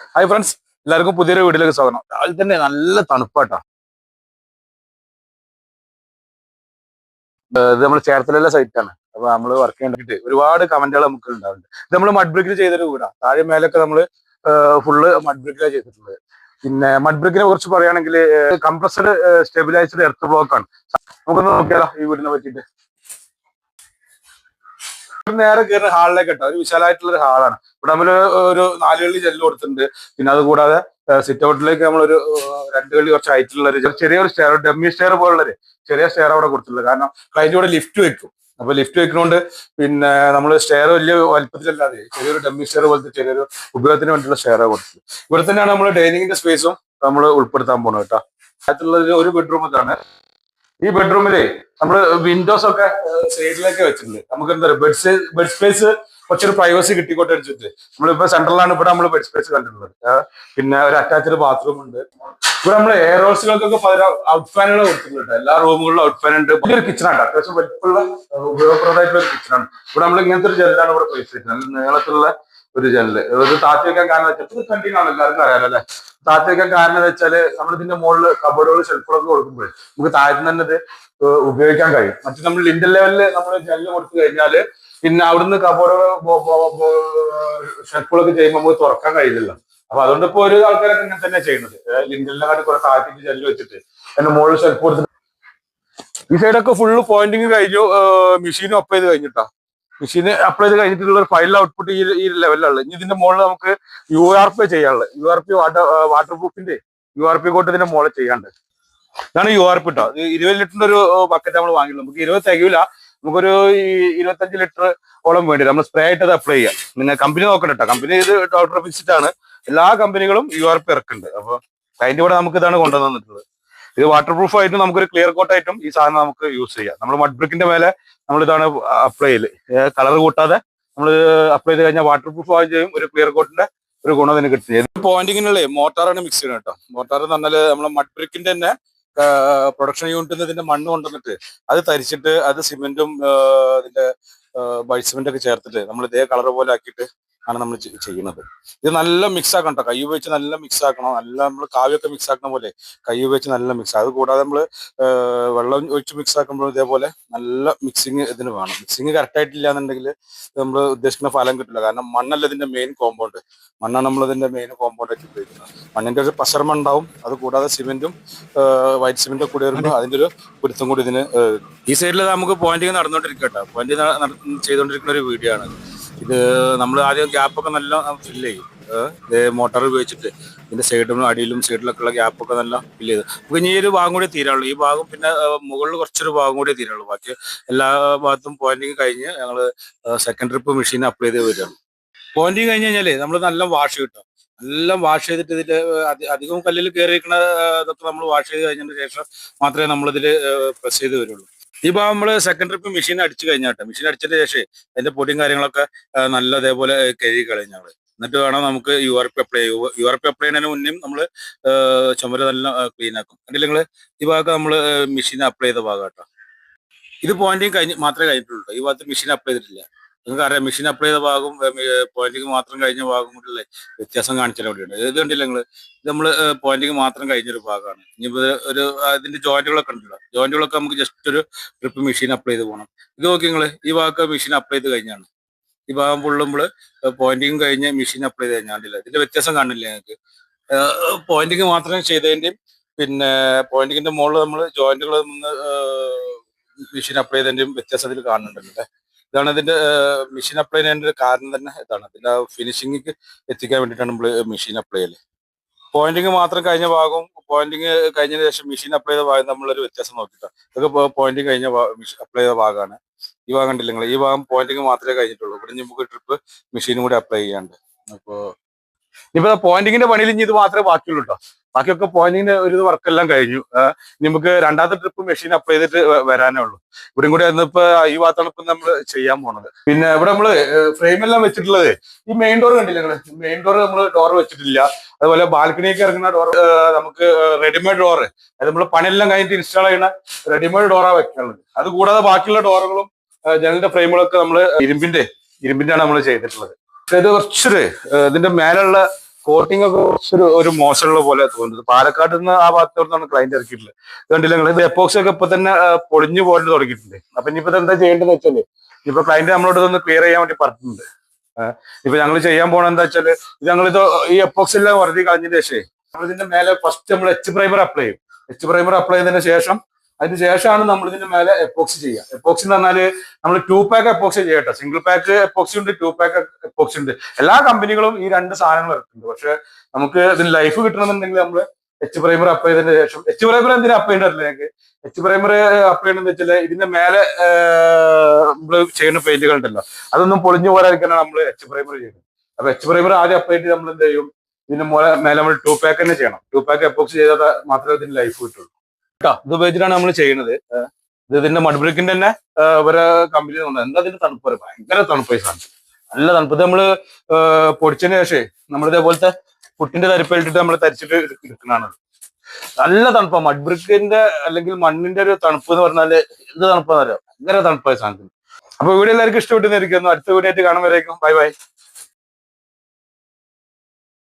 Hi friends എല്ലാവർക്കും പുതിയൊരു വീട്ടിലേക്ക് സ്വാഗതം. രാവിലെ തന്നെ നല്ല തണുപ്പാട്ടാ. ഇത് നമ്മൾ ചേർത്തലയിലെ സൈറ്റാണ് അപ്പൊ നമ്മൾ വർക്ക് ചെയ്യേണ്ടിട്ട് ഒരുപാട് കമന്റുകൾ നമുക്ക് ഉണ്ടാവുന്നുണ്ട്. ഇത് നമ്മൾ മഡ് ബ്രിക്കിൽ ചെയ്തൊരു വീടാ. താഴെ മേലൊക്കെ നമ്മൾ ഫുള്ള് മഡ് ബ്രിക്കിലാണ് ചെയ്തിട്ടുള്ളത്. പിന്നെ മഡ് ബ്രിക്കിനെ കുറിച്ച് പറയുകയാണെങ്കിൽ കംപ്രസ്ഡ് സ്റ്റെബിലൈസ്ഡ് എർത്ത് ബ്ലോക്ക് ആണ്. നമുക്കൊന്ന് നോക്കിയാലോ ഈ വീടിനെ പറ്റിയിട്ട്. നേരെ കയറുന്ന ഹാളിലേക്ക് കേട്ടോ. ഒരു വിശാലമായിട്ടുള്ള ഒരു ഹാളാണ്. ഇവിടെ നമ്മൾ ഒരു നാല് കള്ളി ജെല്ല് കൊടുത്തിട്ടുണ്ട്. പിന്നെ അത് കൂടാതെ സിറ്റ് ഔട്ടിലേക്ക് നമ്മളൊരു രണ്ട് കളി കുറച്ച് ഹൈറ്റുള്ള ഒരു ചെറിയൊരു സ്റ്റെയർ ഡമ്മി സ്റ്റെയർ പോലുള്ളൊരു ചെറിയ സ്റ്റെയർ അവിടെ കൊടുത്തിട്ടുള്ളത് കാരണം കഴിഞ്ഞ കൂടെ ലിഫ്റ്റ് വെക്കും. അപ്പൊ ലിഫ്റ്റ് വെക്കുന്നതുകൊണ്ട് പിന്നെ നമ്മൾ സ്റ്റെയർ വലിയ വലുപ്പത്തിലല്ലാതെ ചെറിയൊരു ഡമ്മി സ്റ്റെയർ പോലത്തെ ചെറിയൊരു ഉപയോഗത്തിന് വേണ്ടിയുള്ള സ്റ്റെയർ കൊടുത്തത് ഇവിടെ തന്നെയാണ് നമ്മൾ ഡൈനിങ്ങിന്റെ സ്പേസും നമ്മൾ ഉൾപ്പെടുത്താൻ പോകുന്നത് കേട്ടോ. അതിലുള്ള ഒരു ബെഡ്റൂം ഇതാണ്. ഈ ബെഡ്റൂമിലെ നമ്മൾ വിൻഡോസ് ഒക്കെ സൈഡിലൊക്കെ വെച്ചിട്ടുണ്ട്. നമുക്ക് എന്താ പറയുക ബെഡ് ബെഡ് സ്പേസ് കുറച്ചൊരു പ്രൈവസി കിട്ടിക്കോട്ടെ വെച്ചിട്ട്. നമ്മളിപ്പോ സെൻട്രലാണ് ഇവിടെ നമ്മൾ ബെഡ് സ്പേസ് കണ്ടിട്ടുള്ളത്. പിന്നെ ഒരു അറ്റാച്ച്ഡ് ബാത്റൂം ഉണ്ട്. ഇവിടെ നമ്മൾ എയർ പകരം ഔട്ട് ഫാനുകൾ കൊടുത്തിട്ടുണ്ട് എല്ലാ റൂമുകളിലും ഔട്ട് ഫാൻ ഉണ്ട്. ഇതൊരു കിച്ചണാണ് അത്യാവശ്യം വലിപ്പമുള്ള ഉപയോഗപ്രദമായിട്ടുള്ള ഒരു കിച്ചണാണ് ഇവിടെ നമ്മൾ ഇങ്ങനത്തെ ഒരു ജെല്ലാണ് ഇവിടെ പ്ലേസ് ചെയ്തിട്ടുണ്ട് നല്ല നീളത്തിലുള്ള ഒരു ജനൽ ഒരു താത്തി വെക്കാൻ കാരണം വെച്ചാൽ ഇത് കണ്ടിന്യൂ എല്ലാവർക്കും അറിയാലോ അല്ലെ? താത്തി വെക്കാൻ കാരണം വെച്ചാൽ നമ്മൾ ഇതിന്റെ മുകളിൽ കബോർഡുകൾ ഷെൽഫുകളൊക്കെ കൊടുക്കുമ്പോൾ നമുക്ക് താഴെ തന്നെ ഇത് ഉപയോഗിക്കാൻ കഴിയും. മറ്റു നമ്മൾ ലിൻഡൽ ലെവലിൽ നമ്മൾ ജനൽ കൊടുത്തു കഴിഞ്ഞാൽ പിന്നെ അവിടുന്ന് കബോർഡ് ഷെൽഫുകളൊക്കെ ചെയ്യുമ്പോൾ നമുക്ക് തുറക്കാൻ കഴിയില്ലല്ലോ. അപ്പൊ അതുകൊണ്ട് ഇപ്പൊ ഒരു ആൾക്കാരൊക്കെ ഇങ്ങനെ തന്നെ ചെയ്യുന്നത്. ലിൻഡലിനെക്കാട്ടി കുറെ താഴ്ത്തിട്ട് ജനൽ വെച്ചിട്ട് അതിന്റെ മുകളിൽ ഷെൽഫ് കൊടുത്തിട്ട് ഈ സൈഡൊക്കെ ഫുള്ള് പോയിന്റിങ് കഴിഞ്ഞു മെഷീനും അപ്പ് ചെയ്ത് കഴിഞ്ഞിട്ടാ? മെഷീന് അപ്ലൈ ചെയ്ത് കഴിഞ്ഞിട്ടുള്ള ഫൈനൽ ഔട്ട്പുട്ട് ഈ ഈ ലെവലിലുള്ളത് ഇനി ഇതിന്റെ മുകളിൽ നമുക്ക് യു ആർ പി ചെയ്യാനുള്ളത്. U R P water water പ്രൂഫിന്റെ U R P coat ഇതിന്റെ മുകളിൽ ചെയ്യാണ്ട് ഇതാണ് യു ആർ പി കേട്ടോ ഇരുപത് ലിറ്ററിന്റെ ഒരു ബക്കറ്റ് നമ്മൾ വാങ്ങിയുള്ളൂ നമുക്ക് ഇരുപത് തികയില്ല നമുക്കൊരു ഇരുപത്തഞ്ച് ലിറ്റർ ഓളം വേണ്ടി നമ്മൾ സ്പ്രേ ആയിട്ട് അത് അപ്ലൈ ചെയ്യാം. പിന്നെ കമ്പനി നോക്കണം കേട്ടോ കമ്പനി ഇത് ഡോക്ടർ ഫിസിറ്റ് ആണ്. എല്ലാ കമ്പനികളും യു ആർ പി ഇറക്കുന്നുണ്ട്. അപ്പൊ അതിന്റെ കൂടെ നമുക്ക് ഇതാണ് കൊണ്ടുവന്നിട്ടുള്ളത് ഇത് വാട്ടർ പ്രൂഫ് ആയിട്ടും നമുക്കൊരു ക്ലിയർ കോട്ട് ആയിട്ടും ഈ സാധനം നമുക്ക് യൂസ് ചെയ്യാം. നമ്മൾ മഡ് ബ്രിക്കിന്റെ മേലെ നമ്മൾ ഇതാണ് അപ്ലൈ ചെയ്യൽ. കളർ കൂട്ടാതെ നമ്മൾ അപ്ലൈ ചെയ്ത് കഴിഞ്ഞാൽ വാട്ടർ പ്രൂഫ് ആവുകയും ചെയ്യും. ഒരു ക്ലിയർ കോട്ടിന്റെ ഒരു ഗുണം തന്നെ ചെയ്യും പോയിന്റിങ്ങിനുള്ള മോട്ടാറാണ് മിക്സ് ചെയ്യുന്നത് കേട്ടോ മോട്ടാർ എന്ന് പറഞ്ഞാൽ നമ്മളെ മഡ് ബ്രിക്കിന്റെ തന്നെ പ്രൊഡക്ഷൻ യൂണിറ്റിൽ ഇതിന്റെ മണ്ണ് കൊണ്ടുവന്നിട്ട് അത് തരിച്ചിട്ട് അത് സിമെന്റും ഇതിന്റെ ബൈസിമെന്റ് ഒക്കെ ചേർത്തിട്ട് നമ്മൾ ഇതേ കളർ പോലെ ആക്കിയിട്ട് ആണ് നമ്മൾ ചെയ്യുന്നത്. ഇത് നല്ല മിക്സ് ആക്കണം കേട്ടോ കൈ ഉപയോഗിച്ച് നല്ല മിക്സ് ആക്കണം നല്ല നമ്മൾ കാവ്യൊക്കെ മിക്സ് ആക്കണ പോലെ കൈ ഉപയോഗിച്ച് നല്ല മിക്സ് അത് കൂടാതെ നമ്മൾ വെള്ളം ഒഴിച്ച് മിക്സ് ആക്കുമ്പോഴും ഇതേപോലെ നല്ല മിക്സിങ് ഇതിന് വേണം. മിക്സിങ് കറക്റ്റ് ആയിട്ടില്ല എന്നുണ്ടെങ്കിൽ നമ്മൾ ഉദ്ദേശിക്കുന്ന ഫലം കിട്ടില്ല കാരണം മണ്ണല്ല ഇതിന്റെ മെയിൻ കോമ്പൗണ്ട് മണ്ണാണ് നമ്മൾ ഇതിന്റെ മെയിൻ കോമ്പൗണ്ട് ആയിട്ട് ഉപയോഗിക്കുന്നത്. മണ്ണിന്റെ ഒരു പശർമ ഉണ്ടാവും. അത് കൂടാതെ സിമെന്റും വൈറ്റ് സിമെന്റും കൂടി വരുമ്പോൾ അതിന്റെ ഒരു കുരുത്തം കൂടി ഇതിന് ഈ സൈഡിൽ നമുക്ക് പോയിന്റിങ് നടന്നുകൊണ്ടിരിക്കട്ടെ പോയിന്റിങ് ചെയ്തുകൊണ്ടിരിക്കുന്ന ഒരു വീഡിയോ ആണ്. ഇത് നമ്മൾ ആദ്യം ഗ്യാപ്പൊക്കെ നല്ല ഫില്ല് ചെയ്യും. മോട്ടോർ ഉപയോഗിച്ചിട്ട് ഇതിന്റെ സൈഡിലും അടിയിലും സൈഡിലൊക്കെ ഉള്ള ഗ്യാപ്പൊക്കെ നല്ല ഫില്ല് ചെയ്ത്. നമുക്ക് ഇനി ഒരു ഭാഗം കൂടി തീരാള്ളൂ ഈ ഭാഗം പിന്നെ മുകളിൽ കുറച്ചൊരു ഭാഗം കൂടി തീരാള്ളൂ ബാക്കി എല്ലാ ഭാഗത്തും പോയിന്റിങ് കഴിഞ്ഞ് ഞങ്ങൾ സെക്കൻഡ് ട്രിപ്പ് മെഷീൻ അപ്ലൈ ചെയ്ത് വരികയാണ്. പോയിന്റിങ് കഴിഞ്ഞ് കഴിഞ്ഞാൽ നമ്മൾ നല്ല വാഷ് കിട്ടും. എല്ലാം വാഷ് ചെയ്തിട്ട് ഇതിൽ അധികം കല്ലിൽ കയറിയിരിക്കുന്ന ഇതൊക്കെ നമ്മൾ വാഷ് ചെയ്ത് കഴിഞ്ഞതിന് ശേഷം മാത്രമേ നമ്മളിതിൽ പ്രസ് ചെയ്ത് വരുള്ളൂ. ഈ ഭാഗം നമ്മൾ സെക്കൻഡ് ട്രിപ്പ് മെഷീൻ അടിച്ചു കഴിഞ്ഞാട്ടെ മെഷീൻ അടിച്ചതിന് ശേഷം അതിന്റെ പൊടിയും കാര്യങ്ങളൊക്കെ നല്ല അതേപോലെ കഴുകി കളഞ്ഞാൽ എന്നിട്ട് വേണം നമുക്ക് U R P apply U R P apply ചെയ്യുന്നതിന് മുന്നേ നമ്മൾ ചുമര നല്ല ക്ലീൻ ആക്കും. അല്ലെങ്കിൽ ഈ ഭാഗം നമ്മൾ മെഷീൻ അപ്ലൈ ചെയ്ത ഭാഗം കേട്ടോ ഇത് പോയിന്റിങ് കഴിഞ്ഞ് മാത്രമേ കഴിഞ്ഞിട്ടുള്ളൂ. ഈ ഭാഗത്ത് മെഷീൻ അപ്ലൈ ചെയ്തിട്ടില്ല. നിങ്ങൾക്ക് അറിയാം മെഷീൻ അപ്ലൈ ചെയ്ത ഭാഗം പോയിന്റിങ് മാത്രം കഴിഞ്ഞ ഭാഗം കൊണ്ടുള്ള വ്യത്യാസം കാണിച്ചാൽ അവിടെയുണ്ട്. ഇത് കണ്ടില്ല നിങ്ങൾ ഇത് നമ്മൾ പോയിന്റിങ് മാത്രം കഴിഞ്ഞൊരു ഭാഗമാണ്. ഇത് ഒരു അതിന്റെ ജോയിന്റുകളൊക്കെ ഉണ്ടല്ലോ ജോയിന്റുകളൊക്കെ നമുക്ക് ജസ്റ്റ് ഒരു ട്രിപ്പ് മെഷീൻ അപ്ലൈ ചെയ്ത് പോകണം ഇത് നോക്കി നിങ്ങൾ ഈ ഭാഗമൊക്കെ മെഷീൻ അപ്ലൈ ചെയ്ത് കഴിഞ്ഞാണ്. ഈ ഭാഗം പൊള്ളുമ്പോൾ പോയിന്റിങ് കഴിഞ്ഞ് മെഷീൻ അപ്ലൈ ചെയ്ത് കഴിഞ്ഞാണ്ടില്ല ഇതിന്റെ വ്യത്യാസം കാണില്ല നിങ്ങൾക്ക്? പോയിന്റിങ് മാത്രം ചെയ്തതിന്റെയും പിന്നെ പോയിന്റിങ്ങിന്റെ മുകളിൽ നമ്മൾ ജോയിന്റുകൾ മെഷീൻ അപ്ലൈ ചെയ്തതിന്റെയും വ്യത്യാസത്തിൽ കാണുന്നുണ്ടല്ലേ ഇതാണ് ഇതിന്റെ മെഷീൻ അപ്ലൈ ഒരു കാരണം തന്നെ ഇതാണ്. ഇതിന്റെ ഫിനിഷിംഗ് എത്തിക്കാൻ വേണ്ടിയിട്ടാണ് നമ്മൾ മെഷീൻ അപ്ലൈ ചെയ്യൽ. പോയിന്റിങ് മാത്രം കഴിഞ്ഞ ഭാഗവും പോയിന്റിങ് കഴിഞ്ഞതിന് ശേഷം മെഷീൻ അപ്ലൈ ചെയ്ത ഭാഗം നമ്മളൊരു വ്യത്യാസം നോക്കിയിട്ടാണ് ഇതൊക്കെ പോയിന്റിങ് കഴിഞ്ഞ അപ്ലൈ ചെയ്ത ഭാഗമാണ് ഈ ഭാഗം കണ്ടില്ല ഈ ഭാഗം പോയിന്റിങ് മാത്രമേ കഴിഞ്ഞിട്ടുള്ളൂ. ഇവിടെ നമുക്ക് ട്രിപ്പ് മെഷീനും കൂടി അപ്ലൈ ചെയ്യാണ്ട് അപ്പോ ഇനിയിപ്പോ പോയിന്റിങ്ങിന്റെ പണിയിൽ ഇനി ഇത് മാത്രമേ ബാക്കിയുള്ളൂ കേട്ടോ ബാക്കിയൊക്കെ പോയിന്റിങ്ങിന്റെ ഒരു വർക്ക് എല്ലാം കഴിഞ്ഞു. നമുക്ക് രണ്ടാമത്തെ ട്രിപ്പ് മെഷീൻ അപ്ലൈ ചെയ്തിട്ട് വരാനേ ഉള്ളൂ. ഇവിടെയും കൂടി ഇന്നിപ്പോ ഈ ഭാഗത്താണ് നമ്മൾ ചെയ്യാൻ പോണത്. പിന്നെ ഇവിടെ നമ്മൾ ഫ്രെയിം എല്ലാം വെച്ചിട്ടുള്ളത് ഈ മെയിൻ ഡോർ കണ്ടില്ല നിങ്ങൾ? മെയിൻ ഡോർ നമ്മൾ ഡോർ വെച്ചിട്ടില്ല. അതുപോലെ ബാൽക്കണിയൊക്കെ ഇറങ്ങുന്ന ഡോർ നമുക്ക് റെഡിമെയ്ഡ് ഡോർ അത് നമ്മൾ പണിയെല്ലാം കഴിഞ്ഞിട്ട് ഇൻസ്റ്റാൾ ചെയ്യുന്ന റെഡിമെയ്ഡ് ഡോറാ വെക്കാനുള്ളത്. അത് കൂടാതെ ബാക്കിയുള്ള ഡോറുകളും ജനലിന്റെ ഫ്രെയിമുകളൊക്കെ നമ്മൾ ഇരുമ്പിന്റെ ഇരുമ്പിന്റെ ആണ് നമ്മൾ ചെയ്തിട്ടുള്ളത്. ഇത് കുറച്ചൊരു ഇതിന്റെ മേലുള്ള കോട്ടിംഗ് ഒക്കെ കുറച്ചൊരു ഒരു മോശമുള്ള പോലെ തോന്നുന്നത് പാലക്കാട് നിന്ന് ആ ഭാഗത്തോട്ടാണ് ക്ലൈന്റ് ഇറക്കിയിട്ടുള്ളത്. ഇത് കണ്ടില്ല നിങ്ങൾ? ഇത് എപ്പോക്സി ഒക്കെ ഇപ്പൊ തന്നെ പൊളിഞ്ഞു പോലെ തുടങ്ങിയിട്ടുണ്ട്. അപ്പൊ ഇനിയിപ്പോ ഇത് എന്താ ചെയ്യേണ്ടതെന്ന് വെച്ചാൽ ഇപ്പൊ ക്ലൈന്റ് നമ്മളോട് ഇതൊന്ന് ക്ലിയർ ചെയ്യാൻ വേണ്ടി പറഞ്ഞിട്ടുണ്ട്. ഇപ്പൊ ഞങ്ങൾ ചെയ്യാൻ പോണ എന്താ വെച്ചാൽ ഇത് ഞങ്ങളിത് ഈ എപ്പോക്സ് എല്ലാം വെറുതെ കളഞ്ഞതിന് ശേഷം നമ്മൾ ഇതിന്റെ മേലെ ഫസ്റ്റ് നമ്മൾ എച്ച് പ്രൈമർ അപ്ലൈ ചെയ്യും. എച്ച് പ്രൈമർ അപ്ലൈ ചെയ്തതിന് ശേഷം അതിന് ശേഷമാണ് നമ്മൾ ഇതിന് മേലെ എപ്പോക്സി ചെയ്യുക. എപ്പോക്സി എന്ന് പറഞ്ഞാൽ നമ്മൾ ടു പാക്ക് എപ്പോക്സി ചെയ്യട്ടെ സിംഗിൾ പാക്ക് എപ്പോക്സി ഉണ്ട് ടു പാക്ക് എപ്പോക്സി ഉണ്ട്. എല്ലാ കമ്പനികളും ഈ രണ്ട് സാധനങ്ങൾ ഇറക്കുന്നുണ്ട്. പക്ഷെ നമുക്ക് ഇതിന് ലൈഫ് കിട്ടണമെന്നുണ്ടെങ്കിൽ നമ്മൾ എച്ച് പ്രൈമർ അപ്പ് ചെയ്തതിന് ശേഷം എച്ച് പ്രൈമർ എന്തിനാ അപ്ലൈ ചെയ്യണ്ടല്ലേ ഞങ്ങൾക്ക് എച്ച് പ്രൈമർ അപ്പ് ചെയ്യണമെന്ന് വെച്ചാൽ ഇതിന്റെ മേലെ നമ്മൾ ചെയ്യുന്ന പേജുകൾ ഉണ്ടല്ലോ. അതൊന്നും പൊളിഞ്ഞു പോരാതിരിക്കാനാണ് നമ്മൾ എച്ച് പ്രൈമർ ചെയ്യുന്നത്. അപ്പൊ എച്ച് പ്രൈമർ ആദ്യം അപ്പ് ചെയ്തിട്ട് നമ്മൾ എന്ത് ചെയ്യും ഇതിന് മേലെ നമ്മൾ ടു പാക്ക് തന്നെ ചെയ്യണം. ടു പാക്ക് എപ്പോക്സ് ചെയ്താൽ മാത്രമേ ഇതിന് ലൈഫ് കിട്ടുള്ളൂ. കേട്ടോ ഇത് ഉപയോഗിച്ചിട്ടാണ് നമ്മൾ ചെയ്യുന്നത്. ഇത് ഇതിന്റെ മഡ്ബ്രിക്കിന്റെ തന്നെ ഒരു കമ്പനി കമ്പനി എന്താ ഇതിന്റെ തണുപ്പ് ഭയങ്കര തണുപ്പ് സാധനം നല്ല തണുപ്പ്. ഇത് നമ്മൾ പൊടിച്ചതിന് ശേഷമേ നമ്മൾ ഇതേപോലത്തെ പുട്ടിന്റെ തരിപ്പിലിട്ടിട്ട് നമ്മൾ തരിച്ചിട്ട് എടുക്കുന്നതാണ് നല്ല തണുപ്പാണ് മഡ്ബ്രിക്കിന്റെ അല്ലെങ്കിൽ മണ്ണിന്റെ ഒരു തണുപ്പ് എന്ന് പറഞ്ഞാൽ എന്ത് തണുപ്പാന്ന് അറിയാം ഭയങ്കര തണുപ്പായ സാധനത്തിന്. അപ്പൊ വീഡിയോ എല്ലാവർക്കും ഇഷ്ടപ്പെട്ടെന്നിരിക്കുന്നു അടുത്ത വീഡിയോ ആയിട്ട് കാണുമ്പോഴേക്കും ബൈ ബൈ.